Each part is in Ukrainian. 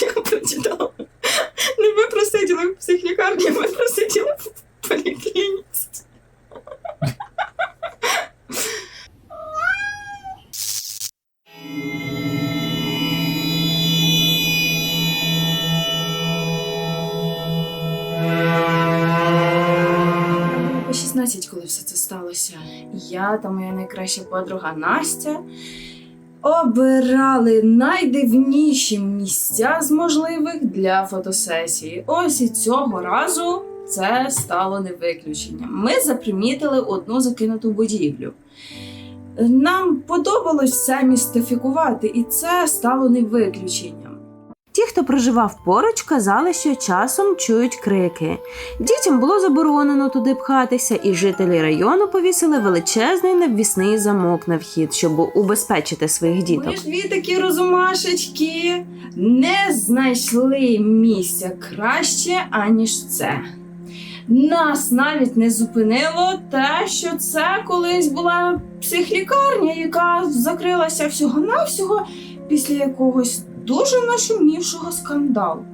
Я прочитала. Не ми просиділи в психлікарні, ми просиділи в поліклініці. Мені По 16, коли все це сталося. Я та моя найкраща подруга Настя обирали найдивніші місця з можливих для фотосесії. Ось і цього разу це стало не виключенням. Ми запримітили одну закинуту будівлю. Нам подобалось це містифікувати, і це стало не виключенням. Ті, хто проживав поруч, казали, що часом чують крики. Дітям було заборонено туди пхатися, і жителі району повісили величезний навісний замок на вхід, щоб убезпечити своїх діток. Ми ж дві такі розумашечки не знайшли місця краще, аніж це. Нас навіть не зупинило те, що це колись була психлікарня, яка закрилася всього-навсього після якогось дуже нашумівшого скандалу.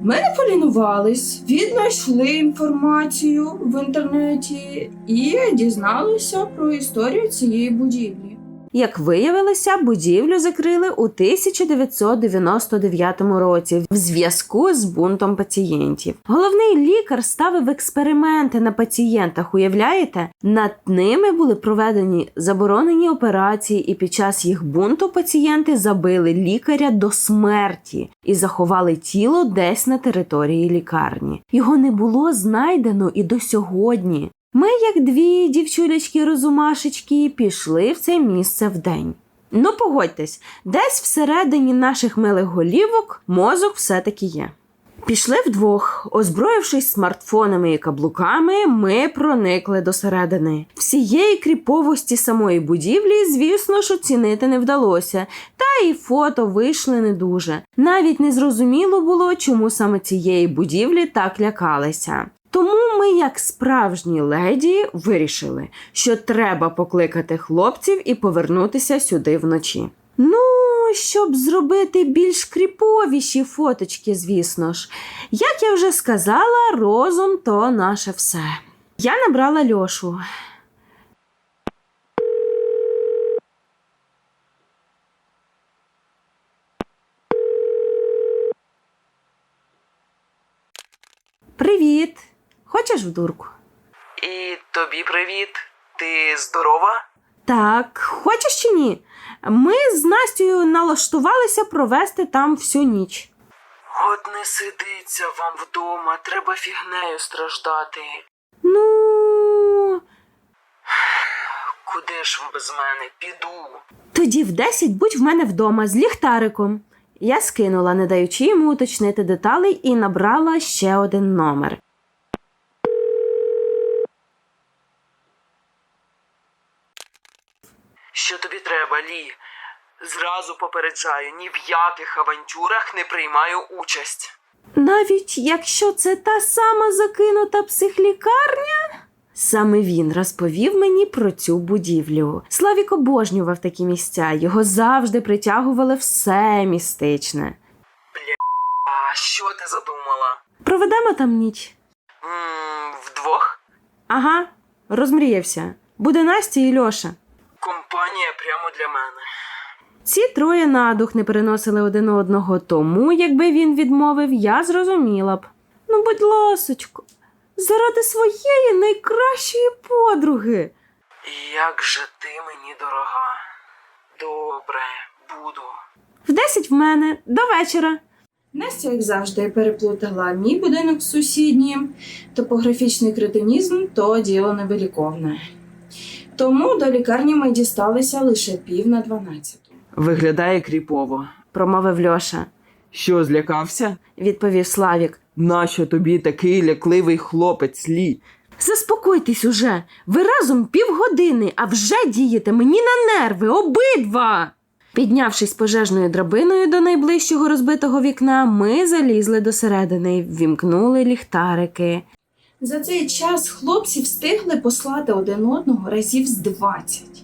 Ми не полінувались, віднайшли інформацію в інтернеті і дізналися про історію цієї будівлі. Як виявилося, будівлю закрили у 1999 році в зв'язку з бунтом пацієнтів. Головний лікар ставив експерименти на пацієнтах. Уявляєте, над ними були проведені заборонені операції, і під час їх бунту пацієнти забили лікаря до смерті і заховали тіло десь на території лікарні. Його не було знайдено і до сьогодні. Ми, як дві дівчулечки-розумашечки, пішли в це місце вдень. Ну, погодьтесь, десь всередині наших милих голівок мозок все-таки є. Пішли вдвох, озброївшись смартфонами і каблуками, ми проникли до середини. Всієї кріповості самої будівлі, звісно ж, оцінити не вдалося, та і фото вийшли не дуже. Навіть не зрозуміло було, чому саме цієї будівлі так лякалися. Тому ми, як справжні леді, вирішили, що треба покликати хлопців і повернутися сюди вночі. Ну, щоб зробити більш кріповіші фоточки, звісно ж. Як я вже сказала, розум то наше все. Я набрала Льошу. Привіт! Хочеш в дурку? І тобі привіт. Ти здорова? Так, хочеш чи ні? Ми з Настю налаштувалися провести там всю ніч. От не сидиться вам вдома, треба фігнею страждати. Ну, Куди ж ви без мене? Піду. тоді в 10 будь в мене вдома з ліхтариком. Я скинула, не даючи йому уточнити деталей, і набрала ще один номер. Що тобі треба, Лі? Зразу попереджаю, ні в яких авантюрах не приймаю участь. Навіть якщо це та сама закинута психлікарня. Саме він розповів мені про цю будівлю. Славік обожнював такі місця, його завжди притягували все містичне. А що ти задумала? Проведемо там ніч. м вдвох? Ага, розмріявся. Буде Настя і Льоша. Компанія прямо для мене. Ці троє на дух не переносили один одного, тому, якби він відмовив, я зрозуміла б. Ну, будь ласочко, заради своєї найкращої подруги. Як же ти мені дорога? Добре, буду. В десять в мене до вечора. Настя, як завжди, переплутала мій будинок з сусіднім. Топографічний кретинізм то діло невиліковне. Тому до лікарні ми дісталися лише пів на дванадцяту. Виглядає кріпово. промовив Льоша. Що, злякався? Відповів Славік. Нащо тобі такий лякливий хлопець, Лі? Заспокойтесь уже. Ви разом півгодини, а вже дієте мені на нерви, обидва. Піднявшись пожежною драбиною до найближчого розбитого вікна, ми залізли до середини, ввімкнули ліхтарики. За цей час хлопці встигли послати один одного разів з двадцять.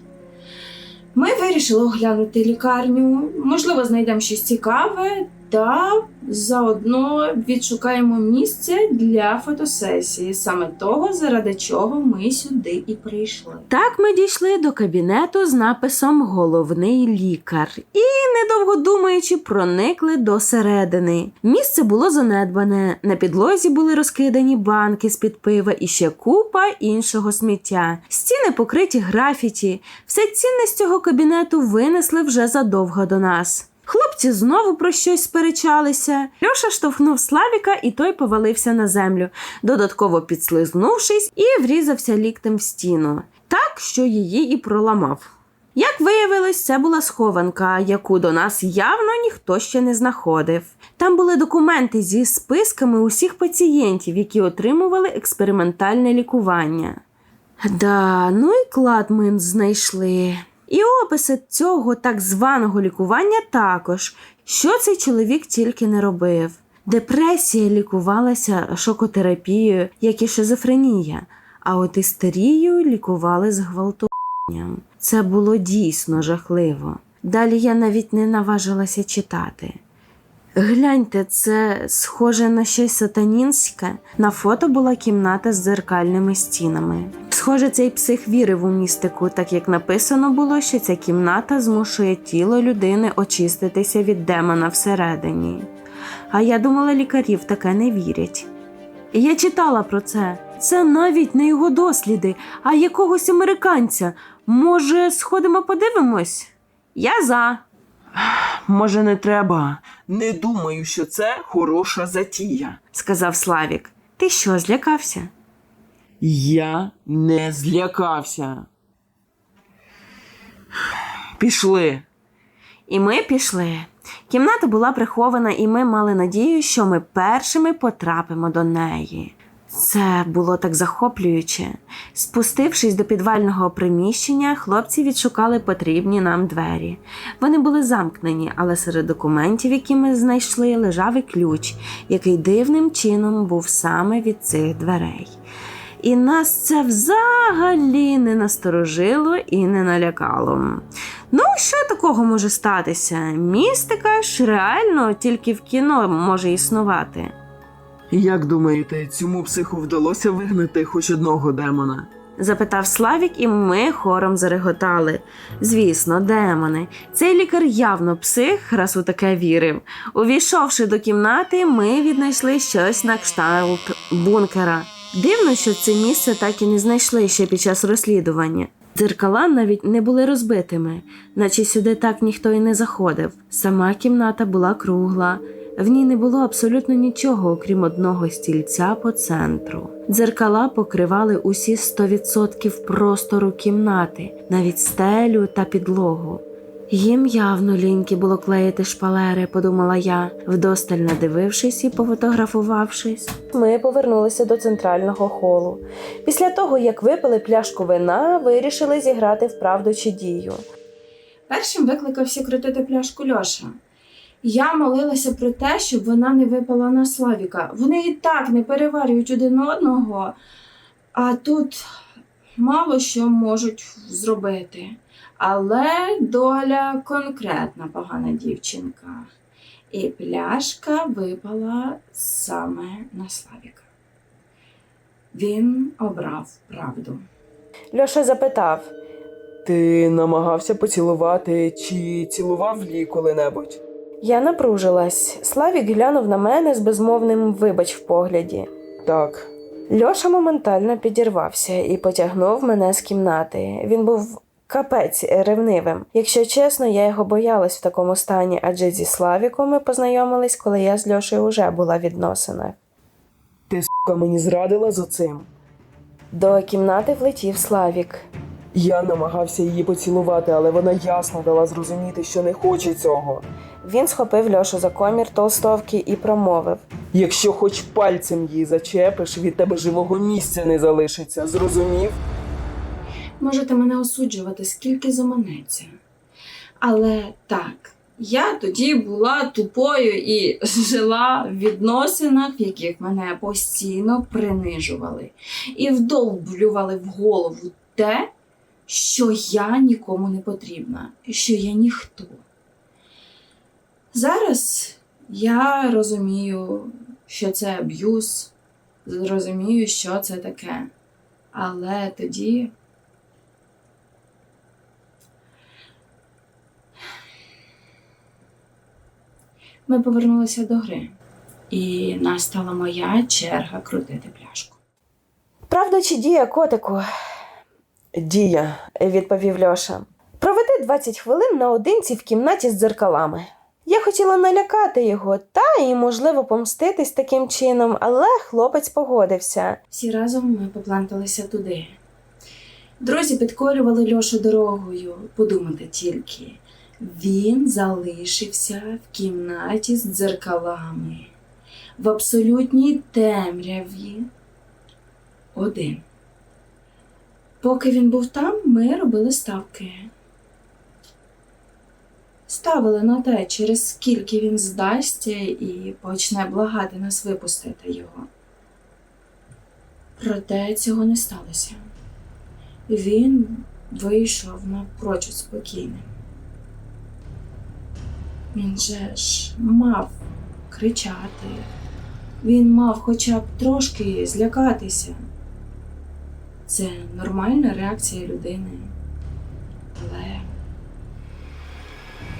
Ми вирішили оглянути лікарню. Можливо, знайдемо щось цікаве та заодно відшукаємо місце для фотосесії, саме того, заради чого ми сюди і прийшли. Так ми дійшли до кабінету з написом Головний лікар і, недовго думаючи, проникли до середини. Місце було занедбане. На підлозі були розкидані банки з-під пива і ще купа іншого сміття. Стіни покриті графіті. Все цінне з цього кабінету винесли вже задовго до нас. Хлопці знову про щось сперечалися. Льоша штовхнув Славіка, і той повалився на землю, додатково підслизнувшись і врізався ліктем в стіну, так що її і проламав. Як виявилось, це була схованка, яку до нас явно ніхто ще не знаходив. Там були документи зі списками усіх пацієнтів, які отримували експериментальне лікування. Да, ну і клад ми знайшли. І описи цього так званого лікування також, що цей чоловік тільки не робив. Депресія лікувалася шокотерапією, як і шизофренія, а от істерію лікували зґвалтуванням. Це було дійсно жахливо. Далі я навіть не наважилася читати. Гляньте, це схоже на щось сатанінське. На фото була кімната з дзеркальними стінами. Схоже, цей псих вірив у містику, так як написано було, що ця кімната змушує тіло людини очиститися від демона всередині. А я думала, лікарі в таке не вірять. Я читала про це. Це навіть не його досліди, а якогось американця. Може, сходимо подивимось? Я за. Може, не треба. Не думаю, що це хороша затія. сказав Славік. Ти що, злякався? Я не злякався. Пішли. І ми пішли. Кімната була прихована, і ми мали надію, що ми першими потрапимо до неї. Це було так захоплююче. Спустившись до підвального приміщення, хлопці відшукали потрібні нам двері. Вони були замкнені, але серед документів, які ми знайшли, лежав і ключ, який дивним чином був саме від цих дверей. І нас це взагалі не насторожило і не налякало. Ну, що такого може статися? Містика ж реально тільки в кіно може існувати. Як думаєте, цьому психу вдалося вигнати хоч одного демона? запитав Славік, і ми хором зареготали. Звісно, демони. Цей лікар явно псих, раз у таке вірив. Увійшовши до кімнати, ми віднайшли щось на кшталт бункера. Дивно, що це місце так і не знайшли ще під час розслідування. Дзеркала навіть не були розбитими, наче сюди так ніхто і не заходив. Сама кімната була кругла. В ній не було абсолютно нічого, окрім одного стільця по центру. Дзеркала покривали усі 100% простору кімнати, навіть стелю та підлогу. Їм явно ліньки було клеїти шпалери, подумала я, вдосталь надивившись і пофотографувавшись. Ми повернулися до центрального холу. Після того, як випили пляшку вина, вирішили зіграти в правду чи дію. Першим викликався крутити пляшку Льоша. Я молилася про те, щоб вона не випала на Славіка. Вони і так не переварюють один одного, а тут мало що можуть зробити. Але доля конкретна погана дівчинка. І пляшка випала саме на Славіка. Він обрав правду. Льоша запитав: Ти намагався поцілувати чи цілував Лі коли-небудь? Я напружилась. Славік глянув на мене з безмовним вибач в погляді. Так. Льоша моментально підірвався і потягнув мене з кімнати. Він був капець ревнивим. Якщо чесно, я його боялась в такому стані, адже зі Славіком ми познайомились, коли я з Льошею вже була в відносинах. Ти сука мені зрадила за цим. До кімнати влетів Славік. Я намагався її поцілувати, але вона ясно дала зрозуміти, що не хоче цього. Він схопив Льошу за комір толстовки і промовив. Якщо хоч пальцем її зачепиш, від тебе живого місця не залишиться. Зрозумів? Можете мене осуджувати, скільки заманеться. Але так, я тоді була тупою і жила в відносинах, в яких мене постійно принижували і вдовблювали в голову те, що я нікому не потрібна, що я ніхто. Зараз я розумію, що це аб'юз, розумію, що це таке. Але тоді. Ми повернулися до гри, і настала моя черга крутити пляшку. Правда чи дія, котику? Дія, відповів Льоша. Проведи 20 хвилин наодинці в кімнаті з дзеркалами. Я хотіла налякати його та і, можливо, помститись таким чином, але хлопець погодився. Всі разом ми попланталися туди. Друзі підкорювали Льошу дорогою. Подумати тільки, він залишився в кімнаті з дзеркалами, в абсолютній темряві. Один. Поки він був там, ми робили ставки. Ставили на те, через скільки він здасться і почне благати нас випустити його. Проте цього не сталося. Він вийшов напрочуд спокійним. Він же ж мав кричати, він мав хоча б трошки злякатися. Це нормальна реакція людини. Але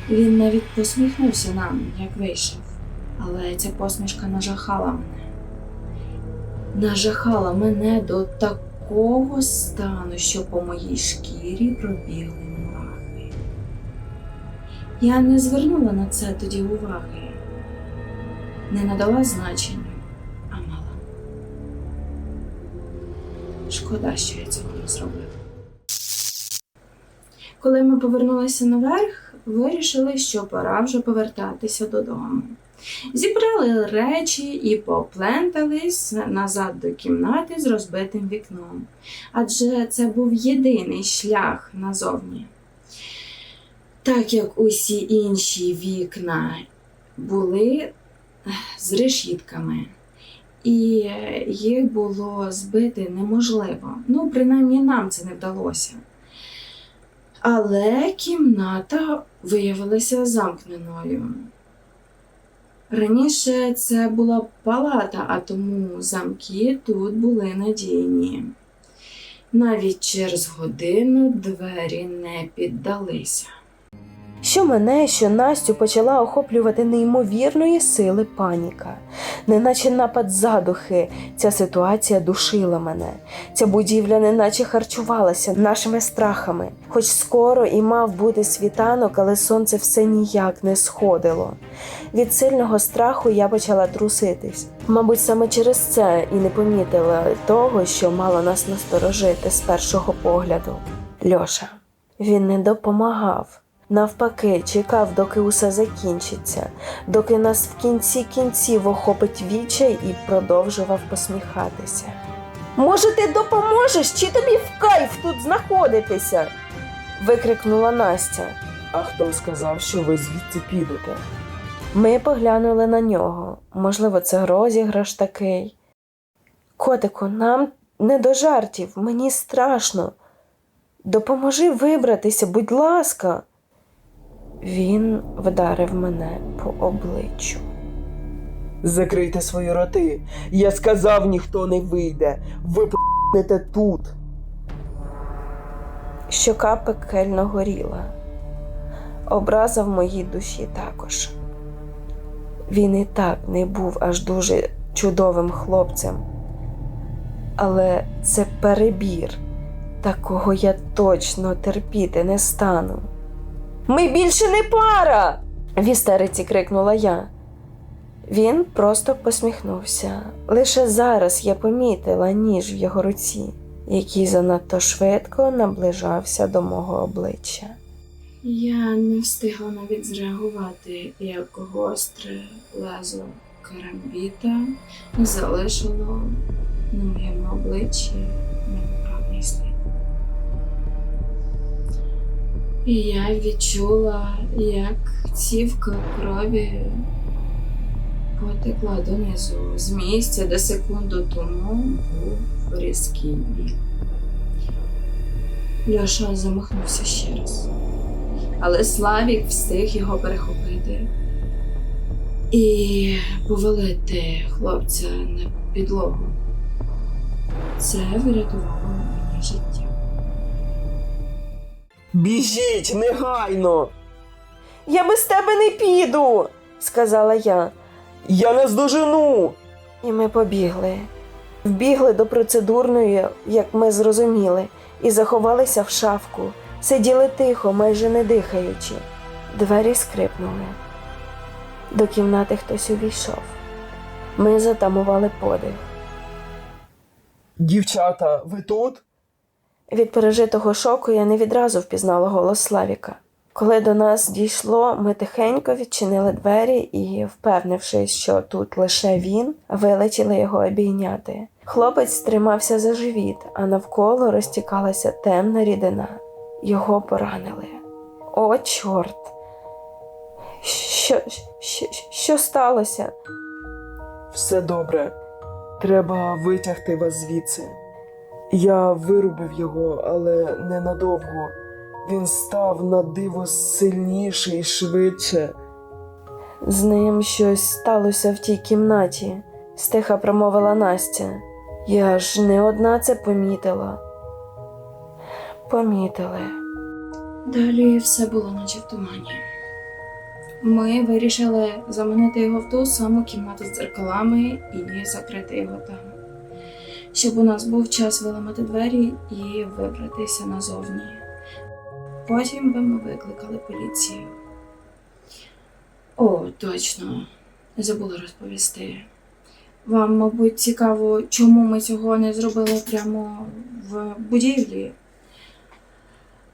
він навіть посміхнувся нам, як вийшов. Але ця посмішка нажахала мене нажахала мене до такого стану, що по моїй шкірі пробігли мурахи. Я не звернула на це тоді уваги, не надала значення, а мала. Шкода, що я цього не зробила. Коли ми повернулися наверх, вирішили, що пора вже повертатися додому. Зібрали речі і поплентались назад до кімнати з розбитим вікном, адже це був єдиний шлях назовні. Так як усі інші вікна були з решітками, і їх було збити неможливо. Ну, принаймні нам це не вдалося. Але кімната виявилася замкненою. Раніше це була палата, а тому замки тут були надійні. Навіть через годину двері не піддалися. Що мене, що Настю почала охоплювати неймовірної сили паніка. Неначе напад задухи, ця ситуація душила мене. Ця будівля неначе харчувалася нашими страхами. Хоч скоро і мав бути світанок, але сонце все ніяк не сходило. Від сильного страху я почала труситись. Мабуть, саме через це і не помітила того, що мало нас насторожити з першого погляду. Льоша. Він не допомагав. Навпаки, чекав, доки усе закінчиться, доки нас в кінці кінців охопить відчай і продовжував посміхатися. Може, ти допоможеш, чи тобі в кайф тут знаходитися? викрикнула Настя. А хто сказав, що ви звідси підете? Ми поглянули на нього. Можливо, це розіграш такий. Котику, нам не до жартів, мені страшно. Допоможи вибратися, будь ласка. Він вдарив мене по обличчю. Закрийте свої роти. Я сказав, ніхто не вийде. Ви п***нете тут. Щока пекельно горіла. Образа в моїй душі також. Він і так не був аж дуже чудовим хлопцем. Але це перебір. Такого я точно терпіти не стану. Ми більше не пара. в істериці крикнула я. Він просто посміхнувся. Лише зараз я помітила ніж в його руці, який занадто швидко наближався до мого обличчя. Я не встигла навіть зреагувати, як гостре лезо карамбіта залишило на моєму обличчі І я відчула, як цівка крові потекла донизу з місця, де секунду тому був різкий біль. Льоша замахнувся ще раз. Але Славік встиг його перехопити і повалити хлопця на підлогу. Це врятувало мені життя. Біжіть негайно! Я без тебе не піду, сказала я. Я не здожену! І ми побігли. Вбігли до процедурної, як ми зрозуміли, і заховалися в шафку. Сиділи тихо, майже не дихаючи. Двері скрипнули. До кімнати хтось увійшов. Ми затамували подих. Дівчата, ви тут? Від пережитого шоку я не відразу впізнала голос Славіка. Коли до нас дійшло, ми тихенько відчинили двері і, впевнившись, що тут лише він, вилетіли його обійняти. Хлопець тримався за живіт, а навколо розтікалася темна рідина. Його поранили. О, чорт! Що, що, що сталося? Все добре. Треба витягти вас звідси. Я вирубив його, але ненадовго. Він став на диво сильніший і швидше. З ним щось сталося в тій кімнаті, стиха промовила Настя. Я ж не одна це помітила. Помітили. Далі все було наче в тумані. Ми вирішили заманити його в ту саму кімнату з дзеркалами і закрити його там, щоб у нас був час виламати двері і вибратися назовні. Потім би ми викликали поліцію. О, точно, забула розповісти. Вам, мабуть, цікаво, чому ми цього не зробили прямо в будівлі.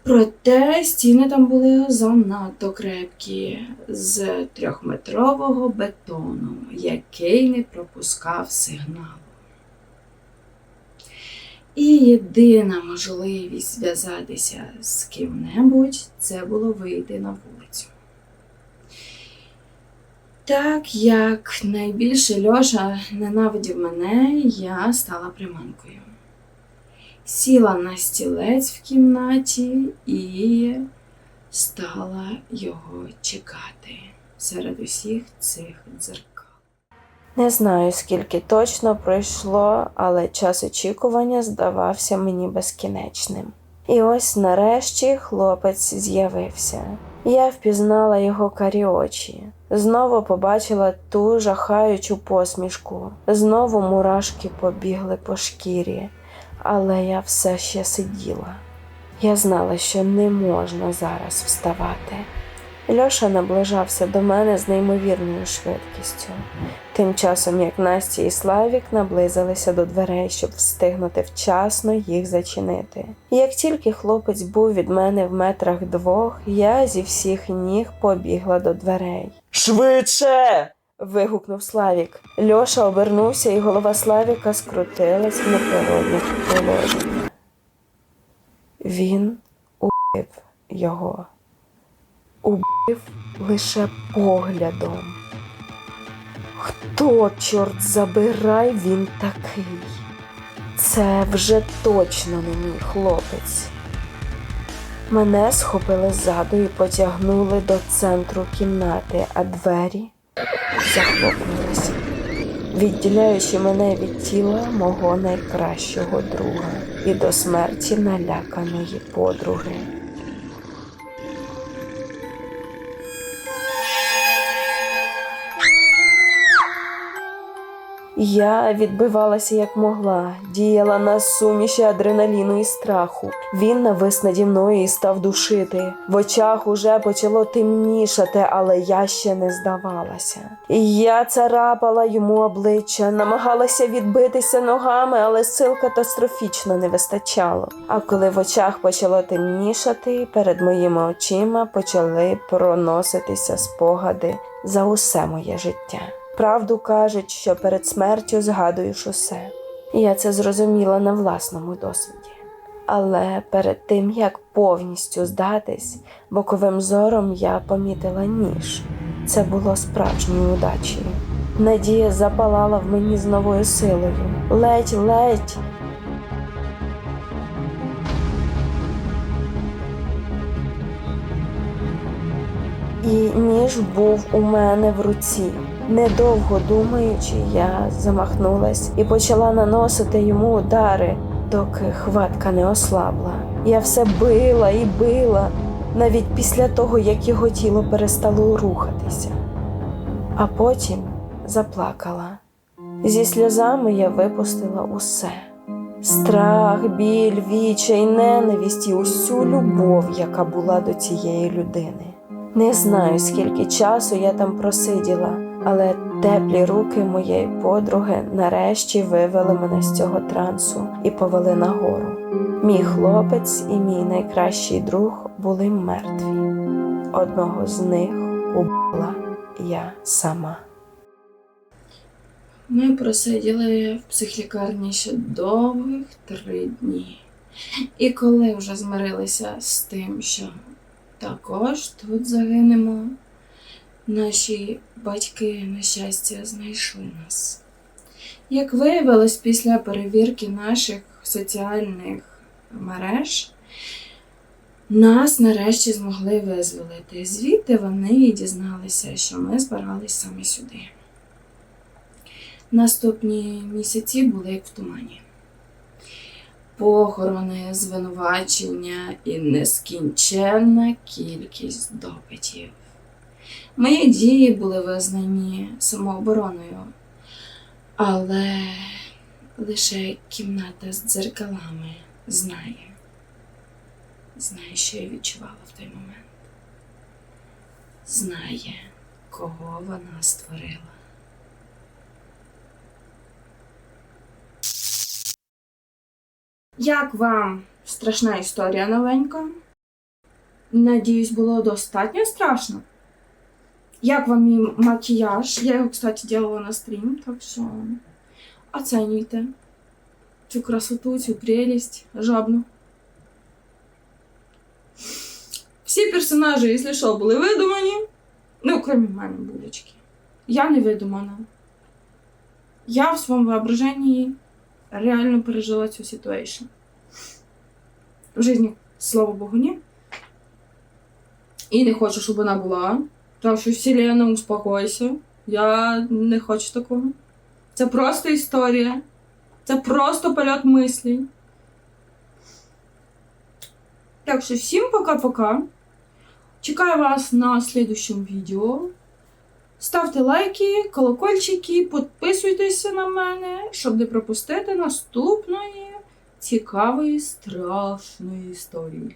Проте стіни там були занадто крепкі, з трьохметрового бетону, який не пропускав сигналу. І єдина можливість зв'язатися з ким-небудь це було вийти на вулицю. Так як найбільше Льоша ненавидів мене, я стала приманкою сіла на стілець в кімнаті і стала його чекати серед усіх цих дзеркал. Не знаю, скільки точно пройшло, але час очікування здавався мені безкінечним. І ось нарешті хлопець з'явився. Я впізнала його карі очі, знову побачила ту жахаючу посмішку, знову мурашки побігли по шкірі, але я все ще сиділа. Я знала, що не можна зараз вставати. Льоша наближався до мене з неймовірною швидкістю. Тим часом, як Настя і Славік наблизилися до дверей, щоб встигнути вчасно їх зачинити. Як тільки хлопець був від мене в метрах двох, я зі всіх ніг побігла до дверей. Швидше! Вигукнув Славік. Льоша обернувся, і голова Славіка скрутилась в неприродних положення. Він убив його. Убив лише поглядом. Хто, чорт забирай, він такий? Це вже точно не мій хлопець. Мене схопили ззаду і потягнули до центру кімнати, а двері захлопнулися, відділяючи мене від тіла мого найкращого друга і до смерті наляканої подруги. Я відбивалася як могла, діяла на суміші адреналіну і страху. Він навис наді мною і став душити. В очах уже почало темнішати, але я ще не здавалася. Я царапала йому обличчя, намагалася відбитися ногами, але сил катастрофічно не вистачало. А коли в очах почало темнішати, перед моїми очима почали проноситися спогади за усе моє життя правду кажуть, що перед смертю згадуєш усе. Я це зрозуміла на власному досвіді. Але перед тим як повністю здатись, боковим зором я помітила ніж. Це було справжньою удачею. Надія запалала в мені з новою силою. Ледь, ледь. І ніж був у мене в руці. Недовго думаючи, я замахнулась і почала наносити йому удари, доки хватка не ослабла. Я все била і била, навіть після того, як його тіло перестало рухатися. А потім заплакала. Зі сльозами я випустила усе. Страх, біль, відчай, ненависть і усю любов, яка була до цієї людини. Не знаю, скільки часу я там просиділа, але теплі руки моєї подруги нарешті вивели мене з цього трансу і повели нагору. Мій хлопець і мій найкращий друг були мертві. Одного з них убила я сама. Ми просиділи в психлікарні ще довгих три дні. І коли вже змирилися з тим, що також тут загинемо, наші батьки, на щастя, знайшли нас. Як виявилось після перевірки наших соціальних мереж, нас нарешті змогли визволити. Звідти вони дізналися, що ми збирались саме сюди. Наступні місяці були як в тумані. Похорони, звинувачення і нескінченна кількість допитів. Мої дії були визнані самообороною, але лише кімната з дзеркалами знає, знає, що я відчувала в той момент. Знає, кого вона створила. Як вам страшна історія новенька? Надіюсь, було достатньо страшно. Як вам мій макіяж? Я його, кстати, делала на стрім, так що оцінюйте цю красоту, цю прелість жабну. Всі персонажі, якщо що, були видумані. Ну, крім мене, булечки. Я не видумана. Я в своєму воображенні реально пережила цю ситуацію. В житті, слава Богу, ні. І не хочу, щоб вона була. Так що, Вселена, успокойся. Я не хочу такого. Це просто історія. Це просто польот мислей. Так що всім пока-пока. Чекаю вас на следующем відео. Ставте лайки, колокольчики, підписуйтеся на мене, щоб не пропустити наступної цікавої страшної історії.